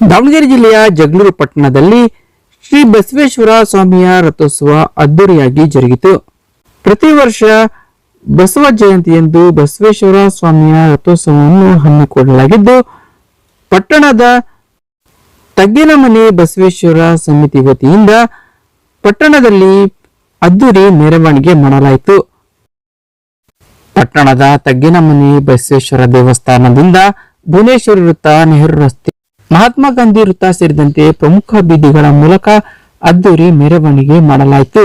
ದಾವಣಗೆರೆ ಜಿಲ್ಲೆಯ ಜಗಳೂರು ಪಟ್ಟಣದಲ್ಲಿ ಶ್ರೀ ಬಸವೇಶ್ವರ ಸ್ವಾಮಿಯ ರಥೋತ್ಸವ ಅದ್ದೂರಿಯಾಗಿ ಜರುಗಿತು. ಪ್ರತಿ ವರ್ಷ ಬಸವ ಜಯಂತಿಯಂದು ಬಸವೇಶ್ವರ ಸ್ವಾಮಿಯ ರಥೋತ್ಸವವನ್ನು ಹಮ್ಮಿಕೊಳ್ಳಲಾಗಿದ್ದು, ಪಟ್ಟಣದ ತಗ್ಗಿನಮನೆ ಬಸವೇಶ್ವರ ಸಮಿತಿ ವತಿಯಿಂದ ಪಟ್ಟಣದಲ್ಲಿ ಅದ್ದೂರಿ ಮೆರವಣಿಗೆ ಮಾಡಲಾಯಿತು. ಪಟ್ಟಣದ ತಗ್ಗಿನಮನೆ ಬಸವೇಶ್ವರ ದೇವಸ್ಥಾನದಿಂದ ಭುವನೇಶ್ವರಿ ವೃತ್ತ ನೆಹರು ರಸ್ತೆ ಮಹಾತ್ಮ ಗಾಂಧಿ ವೃತ್ತ ಸೇರಿದಂತೆ ಪ್ರಮುಖ ಬೀದಿಗಳ ಮೂಲಕ ಅದ್ದೂರಿ ಮೆರವಣಿಗೆ ಮಾಡಲಾಯಿತು.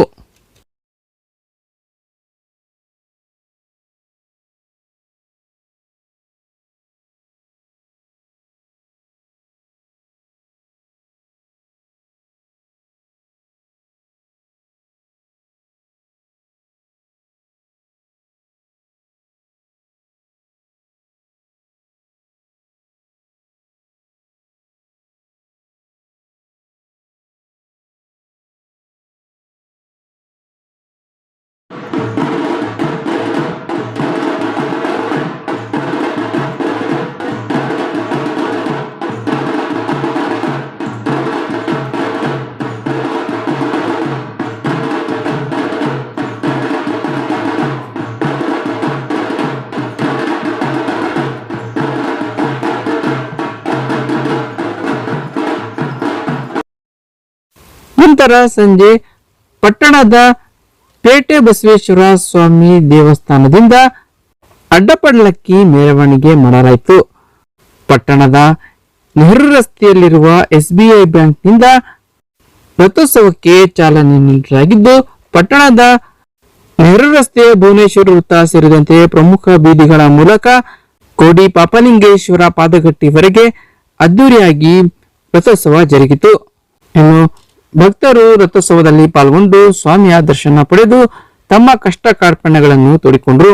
ನಂತರ ಸಂಜೆ ಪಟ್ಟಣದ ಪೇಟೆ ಬಸವೇಶ್ವರ ಸ್ವಾಮಿ ದೇವಸ್ಥಾನದಿಂದ ಅಡ್ಡಪಡ್ಲಕ್ಕಿ ಮೆರವಣಿಗೆ ಮಾಡಲಾಯಿತು. ಪಟ್ಟಣದ ನೆಹರು ರಸ್ತೆಯಲ್ಲಿರುವ ಎಸ್ಬಿಐ ಬ್ಯಾಂಕ್ನಿಂದ ರಥೋತ್ಸವಕ್ಕೆ ಚಾಲನೆ ನೀಡಲಾಗಿದ್ದು, ಪಟ್ಟಣದ ನೆಹರು ರಸ್ತೆಯ ಭುವನೇಶ್ವರ ವೃತ್ತ ಸೇರಿದಂತೆ ಪ್ರಮುಖ ಬೀದಿಗಳ ಮೂಲಕ ಕೋಡಿ ಪಾಪಲಿಂಗೇಶ್ವರ ಪಾದಗಟ್ಟಿವರೆಗೆ ಅದ್ದೂರಿಯಾಗಿ ರಥೋತ್ಸವ ಜರುಗಿತು. ಇನ್ನು ಭಕ್ತರು ರಥೋತ್ಸವದಲ್ಲಿ ಪಾಲ್ಗೊಂಡು ಸ್ವಾಮಿಯ ದರ್ಶನ ಪಡೆದು ತಮ್ಮ ಕಷ್ಟ ಕಾರ್ಪಣ್ಯಗಳನ್ನು ತೋಡಿಕೊಂಡರು.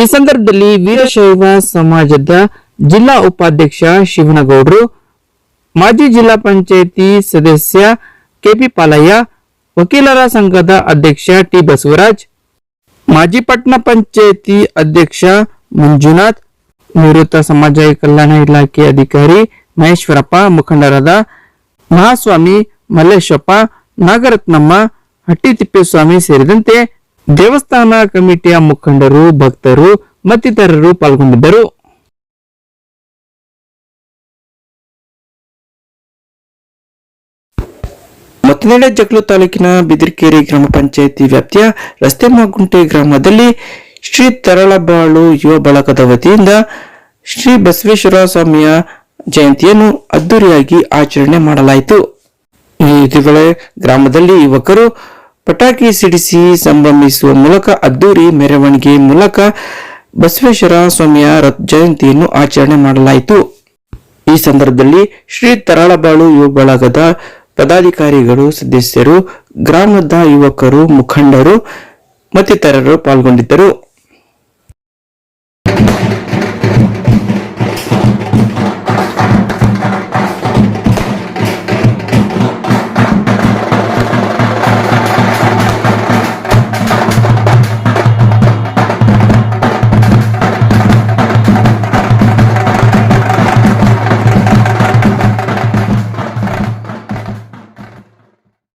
ಈ ಸಂದರ್ಭದಲ್ಲಿ ವೀರಶೈವ ಸಮಾಜದ ಜಿಲ್ಲಾ ಉಪಾಧ್ಯಕ್ಷ ಶಿವನಗೌಡರು, ಮಾಜಿ ಜಿಲ್ಲಾ ಪಂಚಾಯತಿ ಸದಸ್ಯ ಕೆಪಿ ಪಾಲಯ್ಯ, ವಕೀಲರ ಸಂಘದ ಅಧ್ಯಕ್ಷ ಟಿ ಬಸವರಾಜ್, ಮಾಜಿ ಪಟ್ಟಣ ಪಂಚಾಯತಿ ಅಧ್ಯಕ್ಷ ಮಂಜುನಾಥ್, ನಿವೃತ್ತ ಸಮಾಜ ಕಲ್ಯಾಣ ಇಲಾಖೆ ಅಧಿಕಾರಿ ಮಹೇಶ್ವರಪ್ಪ, ಮುಖಂಡರಾದ ಮಹಾಸ್ವಾಮಿ ಮಲ್ಲೇಶಪ್ಪ, ನಾಗರತ್ನಮ್ಮ, ಹಟ್ಟಿತಿಪ್ಪೇಸ್ವಾಮಿ ಸೇರಿದಂತೆ ದೇವಸ್ಥಾನ ಕಮಿಟಿಯ ಮುಖಂಡರು, ಭಕ್ತರು, ಮತ್ತಿತರರು ಪಾಲ್ಗೊಂಡಿದ್ದರು. ಮತ್ತನೆಡೆ ಜಗಳೂರು ತಾಲೂಕಿನ ಬಿದಿರಕೇರಿ ಗ್ರಾಮ ಪಂಚಾಯಿತಿ ವ್ಯಾಪ್ತಿಯ ರಸ್ತೆ ಮಾಗುಂಟೆ ಗ್ರಾಮದಲ್ಲಿ ಶ್ರೀ ತರಳಬಾಳು ಯುವ ಬಳಗದ ವತಿಯಿಂದ ಶ್ರೀ ಬಸವೇಶ್ವರ ಸ್ವಾಮಿಯ ಜಯಂತಿಯನ್ನು ಅದ್ದೂರಿಯಾಗಿ ಆಚರಣೆ ಮಾಡಲಾಯಿತು. ಈ ಗ್ರಾಮದಲ್ಲಿ ಯುವಕರು ಪಟಾಕಿ ಸಿಡಿಸಿ ಸಂಭ್ರಮಿಸುವ ಮೂಲಕ ಅದ್ದೂರಿ ಮೆರವಣಿಗೆ ಮೂಲಕ ಬಸವೇಶ್ವರ ಸ್ವಾಮಿಯ ರಥ ಜಯಂತಿಯನ್ನು ಆಚರಣೆ ಮಾಡಲಾಯಿತು. ಈ ಸಂದರ್ಭದಲ್ಲಿ ಶ್ರೀ ತರಳಬಾಳು ಯುವ ಬಳಗದ ಪದಾಧಿಕಾರಿಗಳು, ಸದಸ್ಯರು, ಗ್ರಾಮದ ಯುವಕರು, ಮುಖಂಡರು ಮತ್ತಿತರರು ಪಾಲ್ಗೊಂಡಿದ್ದರು.